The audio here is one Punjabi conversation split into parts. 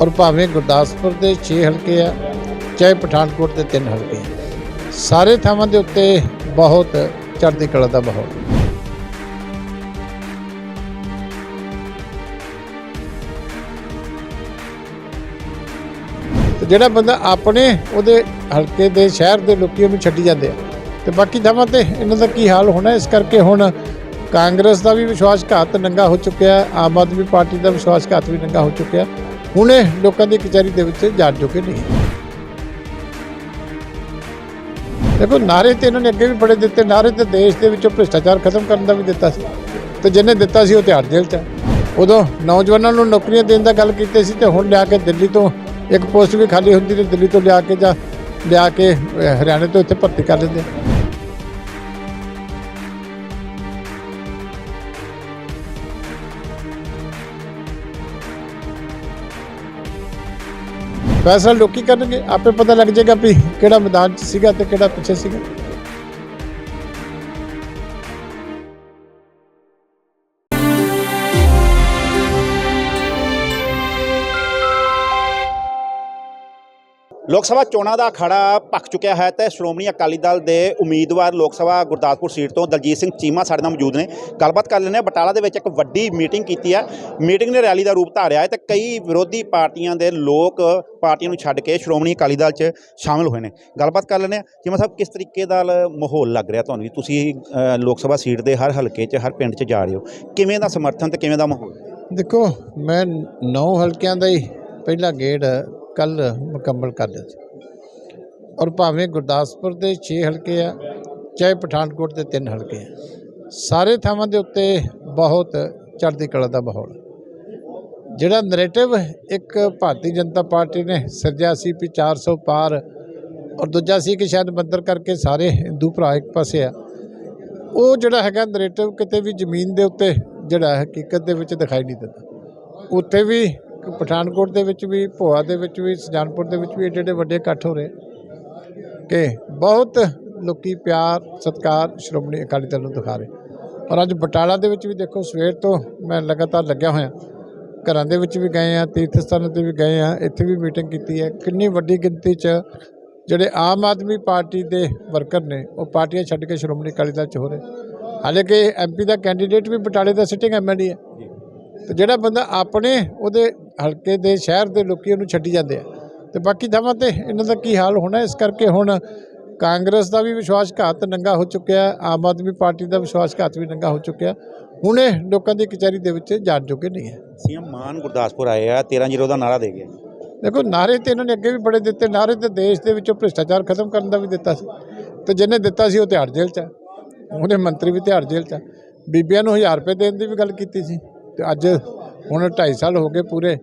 ਔਰ ਭਾਵੇਂ ਗੁਰਦਾਸਪੁਰ ਦੇ 6 ਹਲਕੇ ਆ, ਚਾਹੇ ਪਠਾਨਕੋਟ ਦੇ 3 ਹਲਕੇ ਆ, ਸਾਰੇ ਥਾਵਾਂ ਦੇ ਉੱਤੇ ਬਹੁਤ ਚੜ੍ਹਦੀ ਕਲਾ ਦਾ ਮਾਹੌਲ। ਤੇ ਜਿਹੜਾ ਬੰਦਾ ਆਪਣੇ ਉਹਦੇ ਹਲਕੇ ਦੇ ਸ਼ਹਿਰ ਦੇ ਲੋਕੀ ਉਹਨੂੰ ਛੱਡੀ ਜਾਂਦੇ ਆ। ਤੇ ਬਾਕੀ ਥਾਵਾਂ ਤੇ ਇਹਨਾਂ ਦਾ ਕੀ ਹਾਲ ਹੋਣਾ, ਇਸ ਕਰਕੇ ਹੁਣ ਕਾਂਗਰਸ ਦਾ ਵੀ ਵਿਸ਼ਵਾਸਘਾਤ ਨੰਗਾ ਹੋ ਚੁੱਕਿਆ, ਆਮ ਆਦਮੀ ਪਾਰਟੀ ਦਾ ਵਿਸ਼ਵਾਸਘਾਤ ਵੀ ਨੰਗਾ ਹੋ ਚੁੱਕਿਆ। ਹੁਣ ਇਹ ਲੋਕਾਂ ਦੀ ਕਚਹਿਰੀ ਦੇ ਵਿੱਚ ਜਾਣ ਚੁੱਕੇ ਨਹੀਂ ਦੇਖੋ, ਨਾਰੇ ਤੇ ਇਹਨਾਂ ਨੇ ਅੱਗੇ ਵੀ ਬੜੇ ਦਿੱਤੇ। ਨਾਰੇ ਤੇ ਦੇਸ਼ ਦੇ ਵਿੱਚੋਂ ਭ੍ਰਿਸ਼ਟਾਚਾਰ ਖਤਮ ਕਰਨ ਦਾ ਵੀ ਦਿੱਤਾ ਸੀ। ਤੇ ਜਿਹਨੇ ਦਿੱਤਾ ਸੀ ਉਹ ਤਿਹਾੜ ਜੇਲ੍ਹ 'ਚ ਉਦੋਂ ਨੌਜਵਾਨਾਂ ਨੂੰ ਨੌਕਰੀਆਂ ਦੇਣ ਦਾ ਗੱਲ ਕੀਤੀ ਸੀ ਤੇ ਹੁਣ ਲਿਆ ਕੇ ਦਿੱਲੀ ਤੋਂ ਇੱਕ ਪੋਸਟ ਵੀ ਖਾਲੀ ਹੁੰਦੀ ਤੇ ਦਿੱਲੀ ਤੋਂ ਲਿਆ ਕੇ ਜਾਂ ਲਿਆ ਕੇ ਹਰਿਆਣੇ ਤੋਂ ਇੱਥੇ ਭਰਤੀ ਕਰ ਲੈਂਦੇ। ਫੈਸਲਾ ਲੋਕੀ ਕਰਨਗੇ, ਆਪੇ ਪਤਾ ਲੱਗ ਜਾਏਗਾ ਵੀ ਕਿਹੜਾ ਮੈਦਾਨ 'ਚ ਸੀਗਾ ਤੇ ਕਿਹੜਾ ਪਿੱਛੇ ਸੀਗਾ। ਲੋਕ ਸਭਾ ਚੋਣਾਂ ਦਾ ਅਖਾੜਾ ਭਖ ਚੁੱਕਿਆ ਹੈ ਤੇ ਸ਼੍ਰੋਮਣੀ ਅਕਾਲੀ ਦਲ ਦੇ ਉਮੀਦਵਾਰ ਲੋਕ ਸਭਾ ਗੁਰਦਾਸਪੁਰ ਸੀਟ ਤੋਂ ਦਲਜੀਤ ਸਿੰਘ ਚੀਮਾ ਸਾਡੇ ਨਾਲ ਮੌਜੂਦ ਨੇ। ਗੱਲਬਾਤ ਕਰ ਲੈਂਦੇ ਹਾਂ। ਬਟਾਲਾ ਦੇ ਵਿੱਚ ਇੱਕ ਵੱਡੀ ਮੀਟਿੰਗ ਕੀਤੀ ਹੈ। ਮੀਟਿੰਗ ਨੇ ਰੈਲੀ ਦਾ ਰੂਪ ਧਾਰਿਆ ਹੈ ਤੇ ਕਈ ਵਿਰੋਧੀ ਪਾਰਟੀਆਂ ਦੇ ਲੋਕ ਪਾਰਟੀਆਂ ਨੂੰ ਛੱਡ ਕੇ ਸ਼੍ਰੋਮਣੀ ਅਕਾਲੀ ਦਲ 'ਚ ਸ਼ਾਮਲ ਹੋਏ ਨੇ। ਗੱਲਬਾਤ ਕਰ ਲੈਂਦੇ ਹਾਂ। ਚੀਮਾ ਸਾਹਿਬ, ਕਿਸ ਤਰੀਕੇ ਦਾ ਮਾਹੌਲ ਲੱਗ ਰਿਹਾ ਤੁਹਾਨੂੰ? ਤੁਸੀਂ ਲੋਕ ਸਭਾ ਸੀਟ ਦੇ ਹਰ ਹਲਕੇ 'ਚ, ਹਰ ਪਿੰਡ 'ਚ ਜਾ ਰਹੇ ਹੋ। ਕਿਵੇਂ ਦਾ ਸਮਰਥਨ ਤੇ ਕਿਵੇਂ ਦਾ ਮਾਹੌਲ? ਦੇਖੋ, ਮੈਂ ਨੌ ਹਲਕਿਆਂ ਦਾ ਹੀ ਪਹਿਲਾ ਗੇੜ ਕੱਲ ਮੁਕੰਮਲ ਕਰ ਲਿਆ ਔਰ ਭਾਵੇਂ ਗੁਰਦਾਸਪੁਰ ਦੇ 6 ਹਲਕੇ ਆ, ਚਾਹੇ ਪਠਾਨਕੋਟ ਦੇ 3 ਹਲਕੇ ਆ, ਸਾਰੇ ਥਾਵਾਂ ਦੇ ਉੱਤੇ ਬਹੁਤ ਚੜ੍ਹਦੀ ਕਲਾ ਦਾ ਮਾਹੌਲ। ਜਿਹੜਾ ਨੈਰੇਟਿਵ ਇੱਕ ਭਾਰਤੀ ਜਨਤਾ ਪਾਰਟੀ ਨੇ ਸਿਰਜਿਆ ਸੀ ਵੀ 400 ਪਾਰ, ਔਰ ਦੂਜਾ ਸੀ ਕਿ ਸ਼ਾਇਦ ਮੰਦਰ ਕਰਕੇ ਸਾਰੇ ਹਿੰਦੂ ਭਰਾ ਇੱਕ ਪਾਸੇ ਆ, ਉਹ ਜਿਹੜਾ ਹੈਗਾ ਨੈਰੇਟਿਵ ਕਿਤੇ ਵੀ ਜ਼ਮੀਨ ਦੇ ਉੱਤੇ ਜਿਹੜਾ ਹਕੀਕਤ ਦੇ ਵਿੱਚ ਦਿਖਾਈ ਨਹੀਂ ਦਿੰਦਾ। ਉੱਥੇ ਵੀ ਪਠਾਨਕੋਟ ਦੇ ਵਿੱਚ ਵੀ, ਭੋਆ ਦੇ ਵਿੱਚ ਵੀ, ਸੁਜਾਨਪੁਰ ਦੇ ਵਿੱਚ ਵੀ ਏਡੇ ਏਡੇ ਵੱਡੇ ਇਕੱਠ ਹੋ ਰਹੇ ਕਿ ਬਹੁਤ ਲੋਕੀ ਪਿਆਰ, ਸਤਿਕਾਰ, ਸ਼੍ਰੋਮਣੀ ਅਕਾਲੀ ਦਲ ਨੂੰ ਦਿਖਾ ਰਹੇ। ਔਰ ਅੱਜ ਬਟਾਲਾ ਦੇ ਵਿੱਚ ਵੀ ਦੇਖੋ, ਸਵੇਰ ਤੋਂ ਮੈਂ ਲਗਾਤਾਰ ਲੱਗਿਆ ਹੋਇਆ। ਘਰਾਂ ਦੇ ਵਿੱਚ ਵੀ ਗਏ ਆ ਤੀਰਥ ਸਥਾਨਾਂ ਤੇ ਵੀ ਗਏ ਆ ਇੱਥੇ ਵੀ ਮੀਟਿੰਗ ਕੀਤੀ ਹੈ। ਕਿੰਨੀ ਵੱਡੀ ਗਿਣਤੀ 'ਚ ਜਿਹੜੇ ਆਮ ਆਦਮੀ ਪਾਰਟੀ ਦੇ ਵਰਕਰ ਨੇ, ਉਹ ਪਾਰਟੀਆਂ ਛੱਡ ਕੇ ਸ਼੍ਰੋਮਣੀ ਅਕਾਲੀ ਦਲ 'ਚ ਹੋ ਰਹੇ। ਹਾਲਾਂਕਿ ਐਮਪੀ ਦਾ ਕੈਂਡੀਡੇਟ ਵੀ ਬਟਾਲੇ ਦਾ ਸਿਟਿੰਗ ਐਮਐਲਏ ਹੈ। ਤੇ ਜਿਹੜਾ ਬੰਦਾ ਆਪਣੇ ਉਹਦੇ ਹਲਕੇ ਦੇ ਸ਼ਹਿਰ ਦੇ ਲੋਕੀ ਉਹਨੂੰ ਛੱਡੀ ਜਾਂਦੇ ਆ। ਤੇ ਬਾਕੀ ਥਾਵਾਂ ਤੇ ਇਹਨਾਂ ਦਾ ਕੀ ਹਾਲ ਹੋਣਾ ਇਸ ਕਰਕੇ ਹੁਣ ਕਾਂਗਰਸ ਦਾ ਵੀ ਵਿਸ਼ਵਾਸਘਾਤ ਨੰਗਾ ਹੋ ਚੁੱਕਿਆ ਆਮ ਆਦਮੀ ਪਾਰਟੀ ਦਾ ਵਿਸ਼ਵਾਸਘਾਤ ਵੀ ਨੰਗਾ ਹੋ ਚੁੱਕਿਆ। ਹੁਣ ਇਹ ਲੋਕਾਂ ਦੀ ਕਚਹਿਰੀ ਦੇ ਵਿੱਚ ਜਾਣ ਜੋਗੇ ਨਹੀਂ ਹੈ। ਸੀਐਮ ਮਾਨ ਗੁਰਦਾਸਪੁਰ ਆਏ ਆ 13-0 ਦਾ ਨਾਰਾ ਦੇ ਗਏ। ਦੇਖੋ ਨਾਰੇ ਤੇ ਇਹਨਾਂ ਨੇ ਅੱਗੇ ਵੀ ਬੜੇ ਦਿੱਤੇ ਨਾਰੇ ਤੇ ਦੇਸ਼ ਦੇ ਵਿੱਚੋਂ ਭ੍ਰਿਸ਼ਟਾਚਾਰ ਖਤਮ ਕਰਨ ਦਾ ਵੀ ਦਿੱਤਾ ਸੀ। ਤੇ ਜਿਹਨੇ ਦਿੱਤਾ ਸੀ ਉਹ ਤਿਹਾੜ ਜੇਲ੍ਹ 'ਚ ਹੈ ਉਹਦੇ ਮੰਤਰੀ ਵੀ ਤਿਹਾੜ ਜੇਲ੍ਹ 'ਚ ਬੀਬੀਆਂ ਨੂੰ 1000 ਰੁਪਏ ਦੇਣ ਦੀ ਵੀ ਗੱਲ ਕੀਤੀ ਸੀ। ਤੇ ਅੱਜ ਹੁਣ 2.5 ਸਾਲ ਹੋ ਗਏ ਪੂਰੇ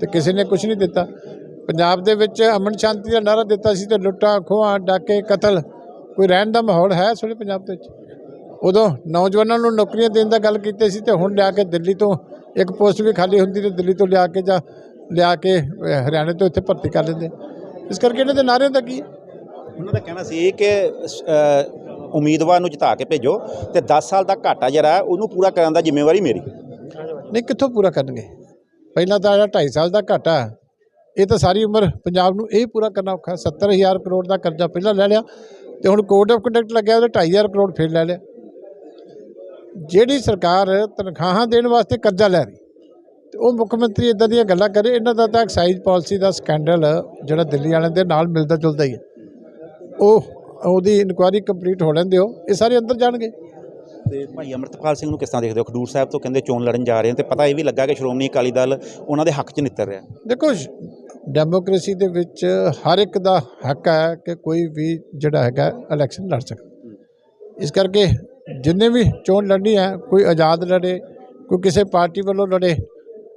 ਤੇ ਕਿਸੇ ਨੇ ਕੁਝ ਨਹੀਂ ਦਿੱਤਾ। ਪੰਜਾਬ ਦੇ ਵਿੱਚ ਅਮਨ ਸ਼ਾਂਤੀ ਦਾ ਨਾਰਾ ਦਿੱਤਾ ਸੀ ਤੇ ਲੁੱਟਾਂ, ਖੋਹਾਂ, ਡਾਕੇ, ਕਤਲ, ਕੋਈ ਰਹਿਣ ਦਾ ਮਾਹੌਲ ਹੈ ਇਸ ਪੰਜਾਬ ਦੇ ਵਿੱਚ? ਉਦੋਂ ਨੌਜਵਾਨਾਂ ਨੂੰ ਨੌਕਰੀਆਂ ਦੇਣ ਦਾ ਗੱਲ ਕੀਤੀ ਸੀ ਤੇ ਹੁਣ ਲਿਆ ਕੇ ਦਿੱਲੀ ਤੋਂ ਇੱਕ ਪੋਸਟ ਵੀ ਖਾਲੀ ਹੁੰਦੀ ਤੇ ਦਿੱਲੀ ਤੋਂ ਲਿਆ ਕੇ ਜਾਂ ਲਿਆ ਕੇ ਹਰਿਆਣੇ ਤੋਂ ਇੱਥੇ ਭਰਤੀ ਕਰ ਲੈਂਦੇ। ਇਸ ਕਰਕੇ ਇਹਨਾਂ ਦੇ ਨਾਅਰਿਆਂ ਦਾ ਕੀ ਉਹਨਾਂ ਦਾ ਕਹਿਣਾ ਸੀ ਕਿ ਉਮੀਦਵਾਰ ਨੂੰ ਜਿਤਾ ਕੇ ਭੇਜੋ ਤੇ 10 ਸਾਲ ਦਾ ਘਾਟਾ ਜਿਹੜਾ ਉਹਨੂੰ ਪੂਰਾ ਕਰਨ ਦਾ ਜ਼ਿੰਮੇਵਾਰੀ ਮੇਰੀ। ਨਹੀਂ, ਕਿੱਥੋਂ ਪੂਰਾ ਕਰਨਗੇ? ਪਹਿਲਾਂ ਤਾਂ ਜਿਹੜਾ 2.5 ਸਾਲ ਦਾ ਘਾਟਾ। ਇਹ ਤਾਂ ਸਾਰੀ ਉਮਰ ਪੰਜਾਬ ਨੂੰ ਇਹ ਪੂਰਾ ਕਰਨਾ ਔਖਾ। 70000 ਕਰੋੜ ਦਾ ਕਰਜ਼ਾ ਪਹਿਲਾਂ ਲੈ ਲਿਆ ਤੇ ਹੁਣ ਕੋਡ ਆਫ ਕੰਡਕਟ ਲੱਗਿਆ ਉਹਦੇ 2500 ਕਰੋੜ ਫਿਰ ਲੈ ਲਿਆ। ਜਿਹੜੀ ਸਰਕਾਰ ਤਨਖਾਹਾਂ ਦੇਣ ਵਾਸਤੇ ਕਰਜ਼ਾ ਲੈ ਰਹੀ, ਤੇ ਉਹ ਮੁੱਖ ਮੰਤਰੀ ਇਦਾਂ ਦੀਆਂ ਗੱਲਾਂ ਕਰੇ, ਇਹਨਾਂ ਦਾ ਤਾਂ ਐਕਸਾਈਜ਼ ਪਾਲਿਸੀ ਦਾ ਸਕੈਂਡਲ ਜਿਹੜਾ ਦਿੱਲੀ ਵਾਲਿਆਂ ਦੇ ਨਾਲ ਮਿਲਦਾ ਜੁਲਦਾ ਹੀ ਹੈ। ਉਹ, ਉਹਦੀ ਇਨਕੁਆਇਰੀ ਕੰਪਲੀਟ ਹੋ ਲੈਂਦੇ ਹੋ, ਇਹ ਸਾਰੇ ਅੰਦਰ ਜਾਣਗੇ। ਤੇ ਭਾਈ ਅਮਰਤਪਾਲ ਸਿੰਘ ਨੂੰ ਕਿਸ ਤਰ੍ਹਾਂ ਦੇਖਦੇ ਹੋ? ਖਡੂਰ ਸਾਹਿਬ ਤੋਂ ਕਹਿੰਦੇ ਚੋਣ ਲੜਨ ਜਾ ਰਹੇ ਨੇ ਤੇ ਪਤਾ ਇਹ ਵੀ ਲੱਗਾ ਕਿ ਸ਼੍ਰੋਮਣੀ ਅਕਾਲੀ ਦਲ ਉਹਨਾਂ ਦੇ ਹੱਕ 'ਚ ਨਿੱਤਰ ਰਿਹਾ। ਦੇਖੋ ਸ਼- ਡੈਮੋਕ੍ਰੇਸੀ ਦੇ ਵਿੱਚ ਹਰ ਇੱਕ ਦਾ ਹੱਕ ਹੈ ਕਿ ਕੋਈ ਵੀ ਜਿਹੜਾ ਹੈਗਾ ਇਲੈਕਸ਼ਨ ਲੜ ਸਕਦਾ ਇਸ ਕਰਕੇ ਜਿੰਨੇ ਵੀ ਚੋਣ ਲੜਨੀ ਹੈ, ਕੋਈ ਆਜ਼ਾਦ ਲੜੇ, ਕੋਈ ਕਿਸੇ ਪਾਰਟੀ ਵੱਲੋਂ ਲੜੇ,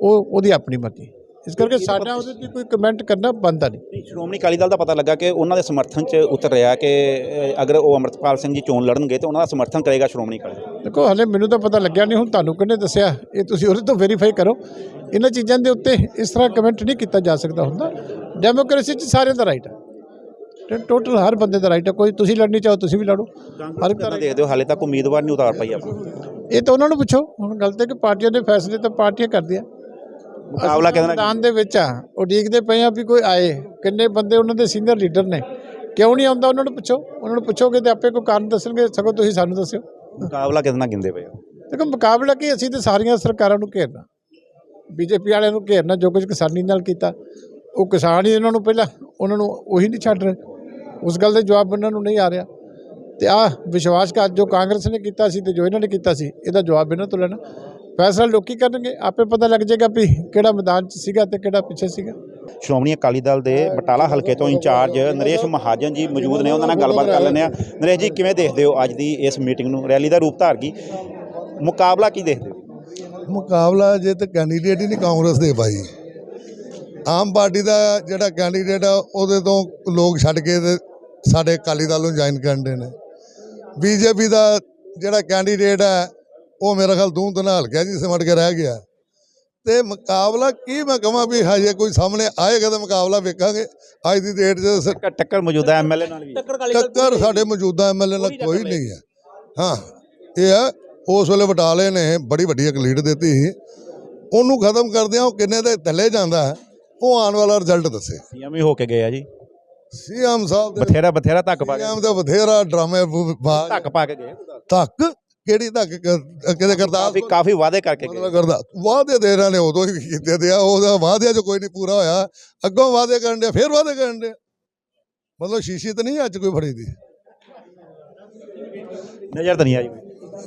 ਉਹ ਉਹਦੀ ਆਪਣੀ ਮਰਜ਼ੀ। ਇਸ ਕਰਕੇ ਸਾਡਾ ਉਹਦੇ ਤੇ ਕੋਈ ਕਮੈਂਟ ਕਰਨਾ ਬੰਦਾ ਨਹੀਂ। ਸ਼੍ਰੋਮਣੀ ਅਕਾਲੀ ਦਲ ਦਾ ਪਤਾ ਲੱਗਾ ਕਿ ਉਹਨਾਂ ਦੇ ਸਮਰਥਨ 'ਚ ਉਤਰ ਰਿਹਾ ਕਿ ਅਗਰ ਉਹ ਅਮਰਤਪਾਲ ਸਿੰਘ ਜੀ ਚੋਣ ਲੜਨਗੇ ਤੇ ਉਹਨਾਂ ਦਾ ਸਮਰਥਨ ਕਰੇਗਾ ਸ਼੍ਰੋਮਣੀ ਅਕਾਲੀ ਦਲ। ਦੇਖੋ ਹਲੇ ਮੈਨੂੰ ਤਾਂ ਪਤਾ ਲੱਗਿਆ ਨਹੀਂ ਹੁਣ ਤੁਹਾਨੂੰ ਕਿਹਨੇ ਦੱਸਿਆ? ਇਹ ਤੁਸੀਂ ਉਹਦੇ ਤੋਂ ਵੈਰੀਫਾਈ ਕਰੋ। ਇਹਨਾਂ ਚੀਜ਼ਾਂ ਦੇ ਉੱਤੇ ਇਸ ਤਰ੍ਹਾਂ ਕਮੈਂਟ ਨਹੀਂ ਕੀਤਾ ਜਾ ਸਕਦਾ ਹੁੰਦਾ। ਡੈਮੋਕ੍ਰੇਸੀ 'ਚ ਸਾਰਿਆਂ ਦਾ ਰਾਈਟ ਹੈ ਟੋਟਲ ਹਰ ਬੰਦੇ ਦਾ ਰਾਈਟ ਹੈ ਕੋਈ ਤੁਸੀਂ ਲੜਨੀ ਚਾਹੋ ਤੁਸੀਂ ਵੀ ਲੜੋ। ਹਰ ਇੱਕ ਦਾ ਹੋ ਹਾਲੇ ਤੱਕ ਉਮੀਦਵਾਰ ਨਹੀਂ ਉਤਾਰ ਪਾਈ ਆਪਾਂ। ਇਹ ਤਾਂ ਉਹਨਾਂ ਨੂੰ ਪੁੱਛੋ। ਹੁਣ ਗੱਲ ਤੇ ਕਿ ਪਾਰਟੀਆਂ ਦੇ ਫੈਸਲੇ ਤਾਂ ਪਾਰਟੀਆਂ ਕਰਦੀਆਂ। ਮੁਕਾਬਲਾ ਕਿਹਦੇ ਨਾਲ ਮੈਦਾਨ ਦੇ ਵਿੱਚ ਆ। ਉਡੀਕਦੇ ਪਏ ਆ ਵੀ ਕੋਈ ਆਏ। ਕਿੰਨੇ ਬੰਦੇ ਉਹਨਾਂ ਦੇ ਸੀਨੀਅਰ ਲੀਡਰ ਨੇ। ਕਿਉਂ ਨਹੀਂ ਆਉਂਦਾ? ਉਹਨਾਂ ਨੂੰ ਪੁੱਛੋ। ਉਹਨਾਂ ਨੂੰ ਪੁੱਛੋਗੇ ਤੇ ਆਪੇ ਕੋਈ ਕਾਰਨ ਦੱਸਣਗੇ। ਸਗੋਂ ਤੁਸੀਂ ਸਾਨੂੰ ਦੱਸਿਓ। ਮੁਕਾਬਲਾ ਕਿਹਦੇ ਨਾਲ ਗਿੰਦੇ ਪਏ ਹੋ? ਦੇਖੋ ਮੁਕਾਬਲਾ ਕੀ? ਅਸੀਂ ਤੇ ਸਾਰੀਆਂ ਸਰਕਾਰਾਂ ਨੂੰ ਘੇਰਨਾ। ਬੀਜੇਪੀ ਵਾਲਿਆਂ ਨੂੰ ਘੇਰਨਾ ਜੋ ਕੁਝ ਕਿਸਾਨੀ ਨਾਲ ਕੀਤਾ। ਉਹ ਕਿਸਾਨ ਹੀ ਇਹਨਾਂ ਨੂੰ ਪਹਿਲਾਂ ਉਹਨਾਂ ਨੂੰ ਉਹੀ ਨਹੀਂ ਛੱਡ ਰਹੇ। ਉਸ ਗੱਲ ਦਾ ਜਵਾਬ ਇਹਨਾਂ ਨੂੰ ਨਹੀਂ ਆ ਰਿਹਾ। ਤੇ ਆ ਵਿਸ਼ਵਾਸਘਾਤ ਜੋ ਕਾਂਗਰਸ ਨੇ ਕੀਤਾ ਸੀ ਤੇ ਜੋ ਇਹਨਾਂ ਨੇ ਕੀਤਾ ਸੀ ਇਹਦਾ ਜਵਾਬ ਇਹਨਾਂ ਤੋਂ ਲੈਣਾ। ਫੈਸਲਾ ਲੋਕੀ ਕਰਨਗੇ ਆਪੇ ਪਤਾ ਲੱਗ ਜਾਏਗਾ ਵੀ ਕਿਹੜਾ ਮੈਦਾਨ 'ਚ ਸੀਗਾ ਤੇ ਕਿਹੜਾ ਪਿੱਛੇ ਸੀਗਾ। ਸ਼੍ਰੋਮਣੀ ਅਕਾਲੀ ਦਲ ਦੇ ਬਟਾਲਾ ਹਲਕੇ ਤੋਂ ਇੰਚਾਰਜ ਨਰੇਸ਼ ਮਹਾਜਨ ਜੀ ਮੌਜੂਦ ਨੇ ਉਹਨਾਂ ਨਾਲ ਗੱਲਬਾਤ ਕਰ ਲੈਂਦੇ ਆ ਨਰੇਸ਼ ਜੀ ਕਿਵੇਂ ਦੇਖਦੇ ਹੋ ਅੱਜ ਦੀ ਇਸ ਮੀਟਿੰਗ ਨੂੰ ਰੈਲੀ ਦਾ ਰੂਪ ਧਾਰ ਗਈ ਮੁਕਾਬਲਾ ਕੀ ਦੇਖਦੇ ਹੋ? ਮੁਕਾਬਲਾ ਜੇ ਤੇ ਕੈਂਡੀਡੇਟ ਹੀ ਨਹੀਂ ਕਾਂਗਰਸ ਦੇ ਭਾਈ। ਆਮ ਪਾਰਟੀ ਦਾ ਜਿਹੜਾ ਕੈਂਡੀਡੇਟ ਆ ਉਹਦੇ ਤੋਂ ਲੋਕ ਛੱਡ ਕੇ ਸਾਡੇ ਅਕਾਲੀ ਦਲ ਨੂੰ ਜੁਆਇਨ ਕਰਦੇ ਨੇ। ਬੀਜੇਪੀ ਦਾ ਜਿਹੜਾ ਕੈਂਡੀਡੇਟ ਹੈ ਉਹ ਮੇਰਾ ਖਿਆਲ ਦੂੰ ਤਨਾ ਹਲਕਾ ਜੀ ਸਿਮਟ ਕੇ ਰਹਿ ਗਿਆ। ਤੇ ਮੁਕਾਬਲਾ ਕੀ ਮੈਂ ਕਹਾਂ ਵੀ ਹਜੇ ਕੋਈ ਸਾਹਮਣੇ ਆਏਗਾ ਤਾਂ ਮੁਕਾਬਲਾ ਵੇਖਾਂਗੇ। ਅੱਜ ਦੀ ਡੇਟ 'ਚ ਟੱਕਰ- ਮੌਜੂਦਾ ਐਮਐਲਏ ਨਾਲ ਵੀ। ਟੱਕਰ ਸਾਡੇ ਮੌਜੂਦਾ ਐਮਐਲਏ ਨਾਲ ਕੋਈ ਨਹੀਂ। ਹੈ। ਹਾਂ ਇਹ ਹੈ ਉਸ ਵੇਲੇ ਬਟਾਲੇ ਨੇ ਬੜੀ ਵੱਡੀ ਇੱਕ ਲੀਡ ਦਿੱਤੀ ਸੀ। ਉਹਨੂੰ ਖਤਮ ਕਰਦਿਆਂ ਉਹ ਕਿੰਨੇ ਦੇ ਥੱਲੇ ਜਾਂਦਾ ਉਹ ਆਉਣ ਵਾਲਾ ਰਿਜ਼ਲਟ ਦੱਸੇ। ਸੀਐਮ ਹੀ ਹੋ ਕੇ ਗਏ ਆ ਜੀ। ਸੀਐਮ ਸਾਹਿਬ ਬਥੇਰਾ ਬਥੇਰਾ ਧੱਕ ਪਾ ਕੇ ਸੀਐਮ ਦਾ ਬਥੇਰਾ ਡਰਾਮੇ ਧੱਕ ਪਾ ਕੇ ਗਏ। ਤੱਕ ਕਿਹੜੀ ਤੱਕ ਕਿਤੇ ਕਰਦਾ ਕਾਫੀ ਕਾਫੀ ਵਾਅਦੇ ਕਰਕੇ ਗਏ। ਕਰਦਾ ਵਾਅਦੇ ਦੇ ਇਹਨਾਂ ਨੇ ਉਦੋਂ ਹੀ ਕੀਤੇ ਤੇ ਆ ਉਹਦਾ ਵਾਅਦਿਆਂ 'ਚ ਕੋਈ ਨਹੀਂ ਪੂਰਾ ਹੋਇਆ। ਅੱਗੋਂ ਵਾਅਦੇ ਕਰਨ ਦੇ ਫਿਰ ਵਾਅਦੇ ਕਰਨ ਦੇ ਮਤਲਬ ਸ਼ੀਸ਼ੀ ਤਾਂ ਨਹੀਂ ਅੱਜ ਕੋਈ ਫੜੀ ਦੀ। ਨਜ਼ਰ ਤਾਂ ਨਹੀਂ ਆਈ।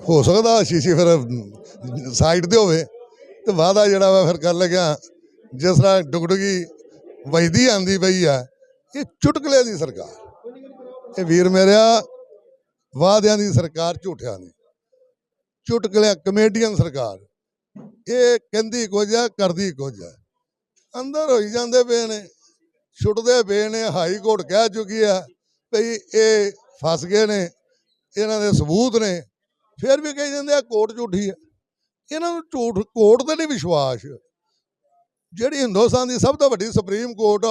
ਹੋ ਸਕਦਾ ਸ਼ੀਸ਼ੀ ਫਿਰ ਸਾਈਡ ਤੇ ਹੋਵੇ ਤੇ ਵਾਦਾ ਜਿਹੜਾ ਵਾ ਫਿਰ ਕਰ ਲੱਗਿਆ ਜਿਸ ਤਰ੍ਹਾਂ ਡੁਗਡੁਗੀ ਵਜਦੀ ਆਂਦੀ ਪਈ ਆ ਇਹ ਚੁਟਕਲੇ ਦੀ ਸਰਕਾਰ। ਇਹ ਵੀਰ ਮੇਰਿਆ ਵਾਅਦਿਆਂ ਦੀ ਸਰਕਾਰ ਝੂਠਿਆਂ ਦੀ। ਚੁਟਕਲੇ ਕਮੇਡੀਅਨ ਸਰਕਾਰ। ਇਹ ਕਹਿੰਦੀ ਕੁਝ ਆ, ਕਰਦੀ ਕੁਝ ਆ। ਅੰਦਰ ਹੋਈ ਜਾਂਦੇ ਪਏ ਨੇ, ਛੁੱਟਦੇ ਪਏ ਨੇ, ਹਾਈ ਕੋਰਟ ਕਹਿ ਚੁੱਕੀ ਆ ਭਈ ਇਹ ਫਸ ਗਏ ਨੇ, ਇਹਨਾਂ ਦੇ ਸਬੂਤ ਨੇ। ਫਿਰ ਵੀ ਕਹੀ ਜਾਂਦੇ ਆ ਕੋਰਟ ਝੂਠੀ ਆ। ਇਹਨਾਂ ਨੂੰ ਝੂਠ, ਕੋਰਟ ਤੇ ਨਹੀਂ ਵਿਸ਼ਵਾਸ। ਜਿਹੜੀ ਹਿੰਦੁਸਤਾਨ ਦੀ ਸਭ ਤੋਂ ਵੱਡੀ ਸੁਪਰੀਮ ਕੋਰਟ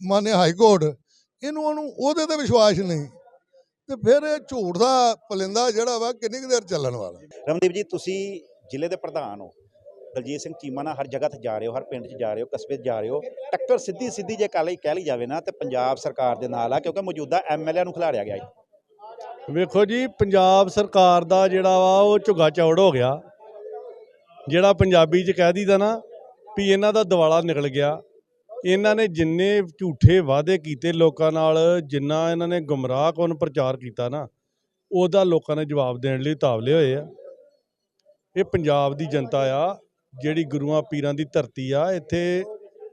ਮਾਨਿਆ ਹਾਈ ਕੋਰਟ, ਇਹਨੂੰ ਉਹਨੂੰ, ਉਹਦੇ ਤੇ ਵਿਸ਼ਵਾਸ ਨਹੀਂ। ਤੇ ਫਿਰ ਇਹ ਝੂਠ ਦਾ ਪਲਿੰਦਾ ਜਿਹੜਾ ਵਾ ਕਿੰਨੀ ਕੁ ਦੇਰ ਚੱਲਣ ਵਾਲਾ? ਰਮਨਦੀਪ ਜੀ ਤੁਸੀਂ ਜ਼ਿਲ੍ਹੇ ਦੇ ਪ੍ਰਧਾਨ ਹੋ। ਦਲਜੀਤ ਸਿੰਘ ਚੀਮਾ ਨਾਲ ਹਰ ਜਗ੍ਹਾ ਤੇ ਜਾ ਰਹੇ ਹੋ ਹਰ ਪਿੰਡ 'ਚ ਜਾ ਰਹੇ ਹੋ ਕਸਬੇ 'ਚ ਜਾ ਰਹੇ ਹੋ। ਟੱਕਰ ਸਿੱਧੀ ਸਿੱਧੀ ਜੇ ਕਾਲੀ ਕਹਿ ਲਈ ਜਾਵੇ ਨਾ ਤੇ ਪੰਜਾਬ ਸਰਕਾਰ ਦੇ ਨਾਲ ਆ ਕਿਉਂਕਿ ਮੌਜੂਦਾ ਐਮਐਲਏ ਨੂੰ ਖਿਲਾਰਿਆ ਗਿਆ ਜੀ। ਵੇਖੋ ਜੀ ਪੰਜਾਬ ਸਰਕਾਰ ਦਾ ਜਿਹੜਾ ਵਾ ਉਹ ਝੁੱਗਾ ਚੌੜ ਹੋ ਗਿਆ। ਜਿਹੜਾ ਪੰਜਾਬੀ 'ਚ ਕਹਿ ਦੀਦਾ ਨਾ ਵੀ ਇਹਨਾਂ ਦਾ ਦਿਵਾਲਾ ਨਿਕਲ ਗਿਆ। ਇਹਨਾਂ ਨੇ ਜਿੰਨੇ ਝੂਠੇ ਵਾਅਦੇ ਕੀਤੇ ਲੋਕਾਂ ਨਾਲ, ਜਿੰਨਾ ਇਹਨਾਂ ਨੇ ਗੁੰਮਰਾਹ ਕੋਨ ਪ੍ਰਚਾਰ ਕੀਤਾ ਨਾ, ਉਹਦਾ ਲੋਕਾਂ ਨੇ ਜਵਾਬ ਦੇਣ ਲਈ ਤਾਵਲੇ ਹੋਏ ਆ। ਇਹ ਪੰਜਾਬ ਦੀ ਜਨਤਾ ਆ, ਜਿਹੜੀ ਗੁਰੂਆਂ ਪੀਰਾਂ ਦੀ ਧਰਤੀ ਆ, ਇੱਥੇ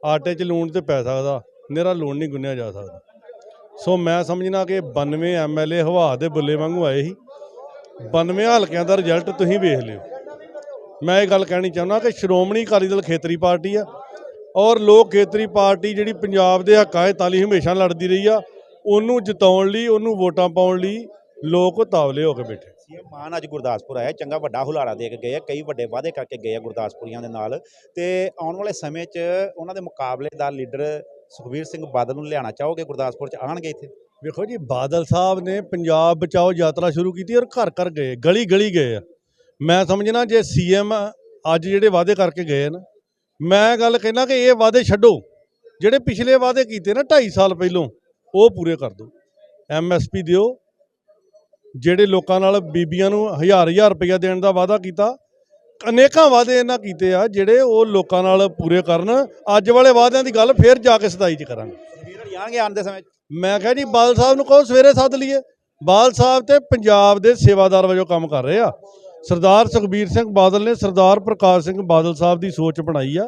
ਆਟੇ 'ਚ ਲੂਣ ਤੇ ਪੈ ਸਕਦਾ ਨਿਹਰਾ ਲੂਣ ਨਹੀਂ ਗੁੰਨਿਆ ਜਾ ਸਕਦਾ। ਸੋ ਮੈਂ ਸਮਝਣਾ ਕਿ 92 ਐਮਐਲਏ ਹਵਾ ਦੇ ਬੁੱਲੇ ਵਾਂਗੂ ਆਏ ਸੀ। 92 ਹਲਕਿਆਂ ਦਾ ਰਿਜ਼ਲਟ ਤੁਸੀਂ ਵੇਖ ਲਿਓ। ਮੈਂ ਇਹ ਗੱਲ ਕਹਿਣੀ ਚਾਹੁੰਦਾ ਕਿ ਸ਼੍ਰੋਮਣੀ ਅਕਾਲੀ ਦਲ ਖੇਤਰੀ ਪਾਰਟੀ ਆ ਔਰ ਲੋਕ ਖੇਤਰੀ ਪਾਰਟੀ ਜਿਹੜੀ ਪੰਜਾਬ ਦੇ ਹੱਕਾਂ ਤਾਲੀ ਹਮੇਸ਼ਾ ਲੜਦੀ ਰਹੀ ਆ ਉਹਨੂੰ ਜਿਤਾਉਣ ਲਈ ਉਹਨੂੰ ਵੋਟਾਂ ਪਾਉਣ ਲਈ ਲੋਕ ਤਾਵਲੇ ਹੋ ਕੇ ਬੈਠੇ। ਸੀਐਮ ਮਾਨ ਅੱਜ ਗੁਰਦਾਸਪੁਰ ਆਇਆ ਚੰਗਾ ਵੱਡਾ ਹੁਲਾਰਾ ਦੇ ਕੇ ਗਏ ਆ ਕਈ ਵੱਡੇ ਵਾਅਦੇ ਕਰਕੇ ਗਏ ਆ ਗੁਰਦਾਸਪੁਰੀਆਂ ਦੇ ਨਾਲ। ਤੇ ਆਉਣ ਵਾਲੇ ਸਮੇਂ 'ਚ ਉਹਨਾਂ ਦੇ ਮੁਕਾਬਲੇਦਾਰ ਲੀਡਰ ਸੁਖਬੀਰ ਸਿੰਘ ਬਾਦਲ ਨੂੰ ਲਿਆਉਣਾ ਚਾਹੋਗੇ ਗੁਰਦਾਸਪੁਰ 'ਚ ਆਣਗੇ ਇੱਥੇ? ਵੇਖੋ ਜੀ ਬਾਦਲ ਸਾਹਿਬ ਨੇ ਪੰਜਾਬ ਬਚਾਓ ਯਾਤਰਾ ਸ਼ੁਰੂ ਕੀਤੀ ਔਰ ਘਰ ਘਰ ਗਏ ਗਲੀ ਗਲੀ ਗਏ ਆ। ਮੈਂ ਸਮਝਣਾ ਜੇ ਸੀਐਮ ਅੱਜ ਜਿਹੜੇ ਵਾਅਦੇ ਕਰਕੇ ਗਏ ਨਾ ਮੈਂ ਗੱਲ ਕਹਿਣਾ ਕਿ ਇਹ ਵਾਅਦੇ ਛੱਡੋ। ਜਿਹੜੇ ਪਿਛਲੇ ਵਾਅਦੇ ਕੀਤੇ ਨਾ 2.5 ਸਾਲ ਪਹਿਲੋਂ, ਉਹ ਪੂਰੇ ਕਰ ਦਿਓ। ਐਮਐਸਪੀ ਦਿਓ। ਜਿਹੜੇ ਲੋਕਾਂ ਨਾਲ ਬੀਬੀਆਂ ਨੂੰ ਹਜ਼ਾਰ ਹਜ਼ਾਰ ਰੁਪਇਆ ਦੇਣ ਦਾ ਵਾਅਦਾ ਕੀਤਾ, ਅਨੇਕਾਂ ਵਾਅਦੇ ਇਹਨਾਂ ਕੀਤੇ ਆ, ਜਿਹੜੇ ਉਹ ਲੋਕਾਂ ਨਾਲ ਪੂਰੇ ਕਰਨ। ਅੱਜ ਵਾਲੇ ਵਾਅਦਿਆਂ ਦੀ ਗੱਲ ਫੇਰ ਜਾ ਕੇ ਸਦਾਈ 'ਚ ਕਰਾਂਗੇ। ਲੀਡਰ ਆਉਣ ਦੇ ਸਮੇਂ 'ਚ ਮੈਂ ਕਿਹਾ ਜੀ ਬਾਲ ਸਾਹਿਬ ਨੂੰ ਕਹੋ ਸਵੇਰੇ ਸੱਦ ਲਈਏ। ਬਾਲ ਸਾਹਿਬ ਤੇ ਪੰਜਾਬ ਦੇ ਸੇਵਾਦਾਰ ਵਜੋਂ ਕੰਮ ਕਰ ਰਹੇ ਆ। ਸਰਦਾਰ ਸੁਖਬੀਰ ਸਿੰਘ ਬਾਦਲ ਨੇ ਸਰਦਾਰ ਪ੍ਰਕਾਸ਼ ਸਿੰਘ ਬਾਦਲ ਸਾਹਿਬ ਦੀ ਸੋਚ ਬਣਾਈ ਆ।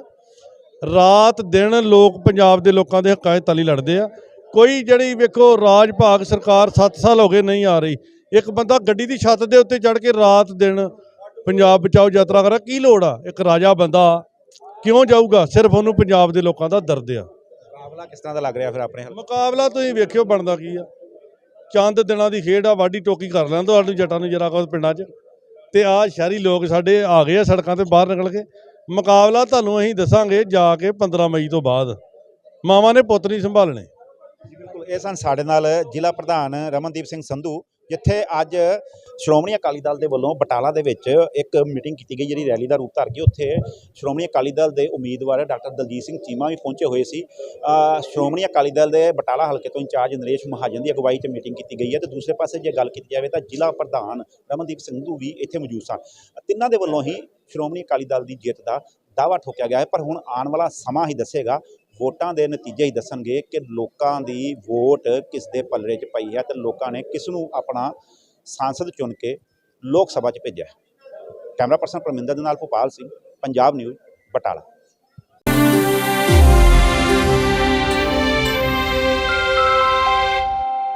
ਰਾਤ ਦਿਨ ਲੋਕ ਪੰਜਾਬ ਦੇ ਲੋਕਾਂ ਦੇ ਹੱਕਾਂ 'ਚ ਤਲੀ ਲੜਦੇ ਆ। ਕੋਈ ਜਿਹੜੀ ਵੇਖੋ ਰਾਜ ਭਾਗ ਸਰਕਾਰ 7 ਸਾਲ ਹੋ ਗਏ ਨਹੀਂ ਆ ਰਹੀ। ਇੱਕ ਬੰਦਾ ਗੱਡੀ ਦੀ ਛੱਤ ਦੇ ਉੱਤੇ ਚੜ ਕੇ ਰਾਤ ਦਿਨ ਪੰਜਾਬ ਬਚਾਓ ਯਾਤਰਾ ਕਰਾ ਕੀ ਲੋੜ ਆ? ਇੱਕ ਰਾਜਾ ਬੰਦਾ ਕਿਉਂ ਜਾਊਗਾ? ਸਿਰਫ ਉਹਨੂੰ ਪੰਜਾਬ ਦੇ ਲੋਕਾਂ ਦਾ ਦਰਦ ਆ। ਮੁਕਾਬਲਾ ਕਿਸ ਤਰ੍ਹਾਂ ਦਾ ਲੱਗ ਰਿਹਾ ਫਿਰ ਆਪਣੇ ਹਲਕੇ ਮੁਕਾਬਲਾ ਤੁਸੀਂ ਵੇਖਿਓ ਬਣਦਾ ਕੀ ਆ। ਚੰਦ ਦਿਨਾਂ ਦੀ ਖੇਡ ਆ ਵਾਢੀ ਟੋਕੀ ਕਰ ਲੈਣ ਸਾਨੂੰ ਜੱਟਾਂ ਨੂੰ ਜਰਾ ਕੁ ਪਿੰਡਾਂ 'ਚ। ਤੇ ਆ ਸ਼ਹਿਰੀ ਲੋਕ ਸਾਡੇ ਆ ਗਏ ਆ ਸੜਕਾਂ ਤੇ ਬਾਹਰ ਨਿਕਲ ਕੇ। ਮੁਕਾਬਲਾ ਤੁਹਾਨੂੰ ਅਸੀਂ ਦੱਸਾਂਗੇ ਜਾ ਕੇ 15 ਮਈ ਤੋਂ ਬਾਅਦ। ਮਾਵਾਂ ਨੇ ਪੁੱਤ ਨਹੀਂ ਸੰਭਾਲਣੇ। ਬਿਲਕੁਲ, ਇਹ ਸਨ ਸਾਡੇ ਨਾਲ ਜ਼ਿਲ੍ਹਾ ਪ੍ਰਧਾਨ ਰਮਨਦੀਪ ਸਿੰਘ ਸੰਧੂ। ਜਿੱਥੇ ਅੱਜ ਸ਼੍ਰੋਮਣੀ ਅਕਾਲੀ ਦਲ ਦੇ ਵੱਲੋਂ ਬਟਾਲਾ ਦੇ ਵਿੱਚ ਇੱਕ ਮੀਟਿੰਗ ਕੀਤੀ ਗਈ, ਜਿਹੜੀ ਰੈਲੀ ਦਾ ਰੂਪ ਧਾਰ ਗਈ ਉੱਥੇ ਸ਼੍ਰੋਮਣੀ ਅਕਾਲੀ ਦਲ ਦੇ ਉਮੀਦਵਾਰ ਡਾਕਟਰ ਦਲਜੀਤ ਸਿੰਘ ਚੀਮਾ ਵੀ ਪਹੁੰਚੇ ਹੋਏ ਸੀ। ਸ਼੍ਰੋਮਣੀ ਅਕਾਲੀ ਦਲ ਦੇ ਬਟਾਲਾ ਹਲਕੇ ਤੋਂ ਇੰਚਾਰਜ ਨਰੇਸ਼ ਮਹਾਜਨ ਦੀ ਅਗਵਾਈ 'ਚ ਮੀਟਿੰਗ ਕੀਤੀ ਗਈ ਹੈ ਤੇ ਦੂਸਰੇ ਪਾਸੇ ਜੇ ਗੱਲ ਕੀਤੀ ਜਾਵੇ ਤਾਂ ਜ਼ਿਲ੍ਹਾ ਪ੍ਰਧਾਨ ਰਮਨਦੀਪ ਸਿੰਘੂ ਵੀ ਇੱਥੇ ਮੌਜੂਦ ਸਨ। ਤਿੰਨਾਂ ਦੇ ਵੱਲੋਂ ਹੀ ਸ਼੍ਰੋਮਣੀ ਅਕਾਲੀ ਦਲ ਦੀ ਜਿੱਤ ਦਾ ਦਾਅਵਾ ਠੋਕਿਆ ਗਿਆ ਹੈ, ਪਰ ਹੁਣ ਆਉਣ ਵਾਲਾ ਸਮਾਂ ਹੀ ਦੱਸੇਗਾ ਵੋਟਾਂ ਦੇ ਨਤੀਜੇ ਹੀ ਦੱਸਣਗੇ ਕਿ ਲੋਕਾਂ ਦੀ ਵੋਟ ਕਿਸ ਦੇ ਪੱਲੇ 'ਚ ਪਈ ਹੈ ਤੇ ਲੋਕਾਂ ਨੇ ਕਿਸ ਨੂੰ ਆਪਣਾ ਸਾਂਸਦ ਚੁਣ ਕੇ ਲੋਕ ਸਭਾ 'ਚ ਭੇਜਿਆ ਕੈਮਰਾ ਪਰਸਨ ਪਰਮਿੰਦਰ ਦੇ ਨਾਲ ਭੋਪਾਲ ਸਿੰਘ, ਪੰਜਾਬ ਨਿਊਜ਼, ਬਟਾਲਾ।